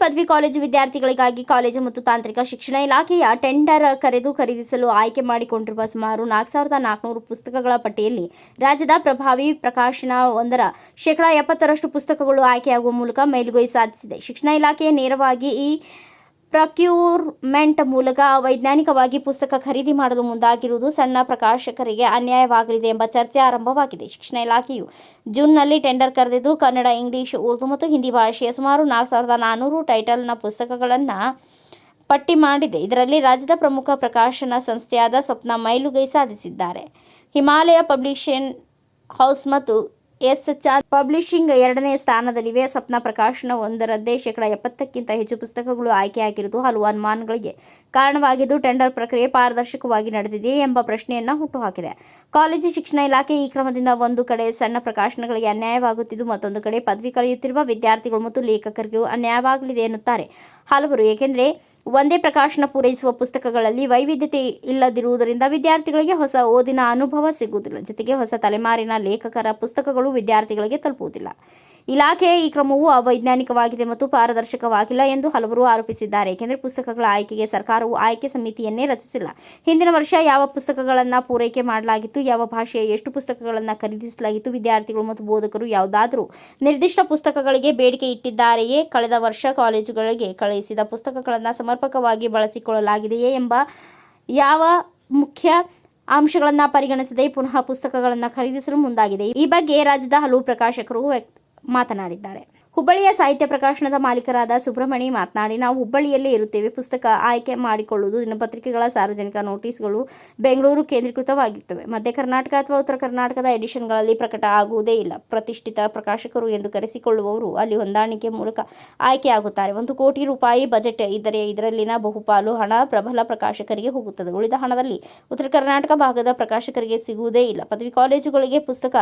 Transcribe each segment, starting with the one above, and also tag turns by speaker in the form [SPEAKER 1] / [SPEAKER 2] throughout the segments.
[SPEAKER 1] ಪದವಿ ಕಾಲೇಜು ವಿದ್ಯಾರ್ಥಿಗಳಿಗಾಗಿ ಕಾಲೇಜು ಮತ್ತು ತಾಂತ್ರಿಕ ಶಿಕ್ಷಣ ಇಲಾಖೆಯ ಟೆಂಡರ್ ಕರೆದು ಖರೀದಿಸಲು ಆಯ್ಕೆ ಮಾಡಿಕೊಂಡಿರುವ ಸುಮಾರು ನಾಲ್ಕು ಸಾವಿರದ ನಾಲ್ಕುನೂರು ಪುಸ್ತಕಗಳ ಪಟ್ಟಿಯಲ್ಲಿ ರಾಜ್ಯದ ಪ್ರಭಾವಿ ಪ್ರಕಾಶನ ಒಂದರ ಶೇಕಡಾ ಎಪ್ಪತ್ತರಷ್ಟು ಪುಸ್ತಕಗಳು ಆಯ್ಕೆಯಾಗುವ ಮೂಲಕ ಮೇಲುಗೈ ಸಾಧಿಸಿದೆ. ಶಿಕ್ಷಣ ಇಲಾಖೆಯ ನೇರವಾಗಿ ಈ ಪ್ರಕ್ಯೂರ್ಮೆಂಟ್ ಮೂಲಕ ವೈಜ್ಞಾನಿಕವಾಗಿ ಪುಸ್ತಕ ಖರೀದಿ ಮಾಡಲು ಮುಂದಾಗಿರುವುದು ಸಣ್ಣ ಪ್ರಕಾಶಕರಿಗೆ ಅನ್ಯಾಯವಾಗಲಿದೆ ಎಂಬ ಚರ್ಚೆ ಆರಂಭವಾಗಿದೆ. ಶಿಕ್ಷಣ ಇಲಾಖೆಯು ಜೂನ್ನಲ್ಲಿ ಟೆಂಡರ್ ಕರೆದಿದ್ದು, ಕನ್ನಡ, ಇಂಗ್ಲಿಷ್, ಉರ್ದು ಮತ್ತು ಹಿಂದಿ ಭಾಷೆಯ ಸುಮಾರು ನಾಲ್ಕು ಸಾವಿರದ ನಾನ್ನೂರು ಟೈಟಲ್ನ ಪುಸ್ತಕಗಳನ್ನು ಪಟ್ಟಿ ಮಾಡಿದೆ. ಇದರಲ್ಲಿ ರಾಜ್ಯದ ಪ್ರಮುಖ ಪ್ರಕಾಶನ ಸಂಸ್ಥೆಯಾದ ಸ್ವಪ್ನ ಮೈಲುಗೈ ಸಾಧಿಸಿದ್ದಾರೆ. ಹಿಮಾಲಯ ಪಬ್ಲಿಷನ್ ಹೌಸ್ ಮತ್ತು ಎಸ್ ಚಾಂದ್ ಪಬ್ಲಿಷಿಂಗ್ ಎರಡನೇ ಸ್ಥಾನದಲ್ಲಿವೆ ಸ್ವಪ್ನ ಪ್ರಕಾಶನ ಒಂದರದ್ದೇ ಶೇಕಡ ಎಪ್ಪತ್ತಕ್ಕಿಂತ ಹೆಚ್ಚು ಪುಸ್ತಕಗಳು ಆಯ್ಕೆಯಾಗಿರುವುದು ಹಲವು ಅನುಮಾನಗಳಿಗೆ ಕಾರಣವಾಗಿದ್ದು ಟೆಂಡರ್ ಪ್ರಕ್ರಿಯೆ ಪಾರದರ್ಶಕವಾಗಿ ನಡೆದಿದೆಯೇ ಎಂಬ ಪ್ರಶ್ನೆಯನ್ನು ಹುಟ್ಟುಹಾಕಿದೆ. ಕಾಲೇಜು ಶಿಕ್ಷಣ ಇಲಾಖೆ ಈ ಕ್ರಮದಿಂದ ಒಂದು ಕಡೆ ಸಣ್ಣ ಪ್ರಕಾಶನಗಳಿಗೆ ಅನ್ಯಾಯವಾಗುತ್ತಿದ್ದು ಮತ್ತೊಂದು ಕಡೆ ಪದವಿ ಕಲಿಯುತ್ತಿರುವ ವಿದ್ಯಾರ್ಥಿಗಳು ಮತ್ತು ಲೇಖಕರಿಗೂ ಅನ್ಯಾಯವಾಗಲಿದೆ ಎನ್ನುತ್ತಾರೆ. ಹಲವರು ಏಕೆಂದರೆ ಒಂದೇ ಪ್ರಕಾಶನ ಪೂರೈಸುವ ಪುಸ್ತಕಗಳಲ್ಲಿ ವೈವಿಧ್ಯತೆ ಇಲ್ಲದಿರುವುದರಿಂದ ವಿದ್ಯಾರ್ಥಿಗಳಿಗೆ ಹೊಸ ಓದಿನ ಅನುಭವ ಸಿಗುವುದಿಲ್ಲ. ಜೊತೆಗೆ ಹೊಸ ತಲೆಮಾರಿನ ಲೇಖಕರ ಪುಸ್ತಕಗಳು ವಿದ್ಯಾರ್ಥಿಗಳಿಗೆ ತಲುಪುವುದಿಲ್ಲ. ಇಲಾಖೆಯ ಈ ಕ್ರಮವು ಅವೈಜ್ಞಾನಿಕವಾಗಿದೆ ಮತ್ತು ಪಾರದರ್ಶಕವಾಗಿಲ್ಲ ಎಂದು ಹಲವರು ಆರೋಪಿಸಿದ್ದಾರೆ. ಏಕೆಂದರೆ ಪುಸ್ತಕಗಳ ಆಯ್ಕೆಗೆ ಸರ್ಕಾರವು ಆಯ್ಕೆ ಸಮಿತಿಯನ್ನೇ ರಚಿಸಿಲ್ಲ. ಹಿಂದಿನ ವರ್ಷ ಯಾವ ಪುಸ್ತಕಗಳನ್ನು ಪೂರೈಕೆ ಮಾಡಲಾಗಿತ್ತು, ಯಾವ ಭಾಷೆಯ ಎಷ್ಟು ಪುಸ್ತಕಗಳನ್ನು ಖರೀದಿಸಲಾಗಿತ್ತು, ವಿದ್ಯಾರ್ಥಿಗಳು ಮತ್ತು ಬೋಧಕರು ಯಾವುದಾದರೂ ನಿರ್ದಿಷ್ಟ ಪುಸ್ತಕಗಳಿಗೆ ಬೇಡಿಕೆ ಇಟ್ಟಿದ್ದಾರೆಯೇ? ಕಳೆದ ವರ್ಷ ಕಾಲೇಜುಗಳಿಗೆ ಕಳುಹಿಸಿದ ಪುಸ್ತಕಗಳನ್ನು ಸಮರ್ಪಕವಾಗಿ ಬಳಸಿಕೊಳ್ಳಲಾಗಿದೆಯೇ ಎಂಬ ಯಾವ ಮುಖ್ಯ ಅಂಶಗಳನ್ನು ಪರಿಗಣಿಸದೆ ಪುನಃ ಪುಸ್ತಕಗಳನ್ನು ಖರೀದಿಸಲು ಮುಂದಾಗಿದೆ. ಈ ಬಗ್ಗೆ ರಾಜ್ಯದ ಹಲವು ಪ್ರಕಾಶಕರು ಮಾತನಾಡಿದ್ದಾರೆ. ಹುಬ್ಬಳ್ಳಿಯ ಸಾಹಿತ್ಯ ಪ್ರಕಾಶನದ ಮಾಲೀಕರಾದ ಸುಬ್ರಹ್ಮಣಿ ಮಾತನಾಡಿ, ನಾವು ಹುಬ್ಬಳ್ಳಿಯಲ್ಲೇ ಇರುತ್ತೇವೆ. ಪುಸ್ತಕ ಆಯ್ಕೆ ಮಾಡಿಕೊಳ್ಳುವುದು ದಿನಪತ್ರಿಕೆಗಳ ಸಾರ್ವಜನಿಕ ನೋಟಿಸ್ಗಳು ಬೆಂಗಳೂರು ಕೇಂದ್ರೀಕೃತವಾಗಿರ್ತವೆ. ಮಧ್ಯ ಕರ್ನಾಟಕ ಅಥವಾ ಉತ್ತರ ಕರ್ನಾಟಕದ ಎಡಿಷನ್ಗಳಲ್ಲಿ ಪ್ರಕಟ ಆಗುವುದೇ ಇಲ್ಲ. ಪ್ರತಿಷ್ಠಿತ ಪ್ರಕಾಶಕರು ಎಂದು ಕರೆಸಿಕೊಳ್ಳುವವರು ಅಲ್ಲಿ ಹೊಂದಾಣಿಕೆ ಮೂಲಕ ಆಯ್ಕೆಯಾಗುತ್ತಾರೆ. ಒಂದು ಕೋಟಿ ರೂಪಾಯಿ ಬಜೆಟ್ ಇದ್ದರೆ ಇದರಲ್ಲಿನ ಬಹುಪಾಲು ಹಣ ಪ್ರಬಲ ಪ್ರಕಾಶಕರಿಗೆ ಹೋಗುತ್ತದೆ. ಉಳಿದ ಹಣದಲ್ಲಿ ಉತ್ತರ ಕರ್ನಾಟಕ ಭಾಗದ ಪ್ರಕಾಶಕರಿಗೆ ಸಿಗುವುದೇ ಇಲ್ಲ. ಪದವಿ ಕಾಲೇಜುಗಳಿಗೆ ಪುಸ್ತಕ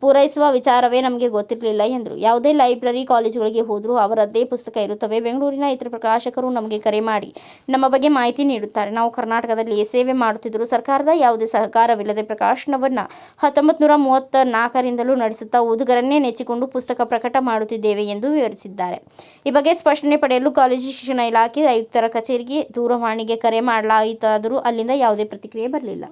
[SPEAKER 1] ಪೂರೈಸುವ ವಿಚಾರವೇ ನಮಗೆ ಗೊತ್ತಿರಲಿಲ್ಲ ಯಾವುದೇ ಲೈಬ್ರರಿ ಕಾಲೇಜುಗಳಿಗೆ ಹೋದರೂ ಅವರದ್ದೇ ಪುಸ್ತಕ ಇರುತ್ತವೆ. ಬೆಂಗಳೂರಿನ ಇತರ ಪ್ರಕಾಶಕರು ನಮಗೆ ಕರೆ ಮಾಡಿ ನಮ್ಮ ಬಗ್ಗೆ ಮಾಹಿತಿ ನೀಡುತ್ತಾರೆ. ನಾವು ಕರ್ನಾಟಕದಲ್ಲಿ ಸೇವೆ ಮಾಡುತ್ತಿದ್ದರೂ ಸರ್ಕಾರದ ಯಾವುದೇ ಸಹಕಾರವಿಲ್ಲದೆ ಪ್ರಕಾಶನವನ್ನು ಹತ್ತೊಂಬತ್ತು ನೂರ ಮೂವತ್ತ ನಾಲ್ಕರಿಂದಲೂ ನಡೆಸುತ್ತಾ ಓದುಗರನ್ನೇ ನೆಚ್ಚಿಕೊಂಡು ಪುಸ್ತಕ ಪ್ರಕಟ ಮಾಡುತ್ತಿದ್ದೇವೆ ಎಂದು ವಿವರಿಸಿದ್ದಾರೆ. ಈ ಬಗ್ಗೆ ಸ್ಪಷ್ಟನೆ ಪಡೆಯಲು ಕಾಲೇಜು ಶಿಕ್ಷಣ ಇಲಾಖೆ ಆಯುಕ್ತರ ಕಚೇರಿಗೆ ದೂರವಾಣಿಗೆ ಕರೆ ಮಾಡಲಾಯಿತಾದರೂ ಅಲ್ಲಿಂದ ಯಾವುದೇ ಪ್ರತಿಕ್ರಿಯೆ ಬರಲಿಲ್ಲ.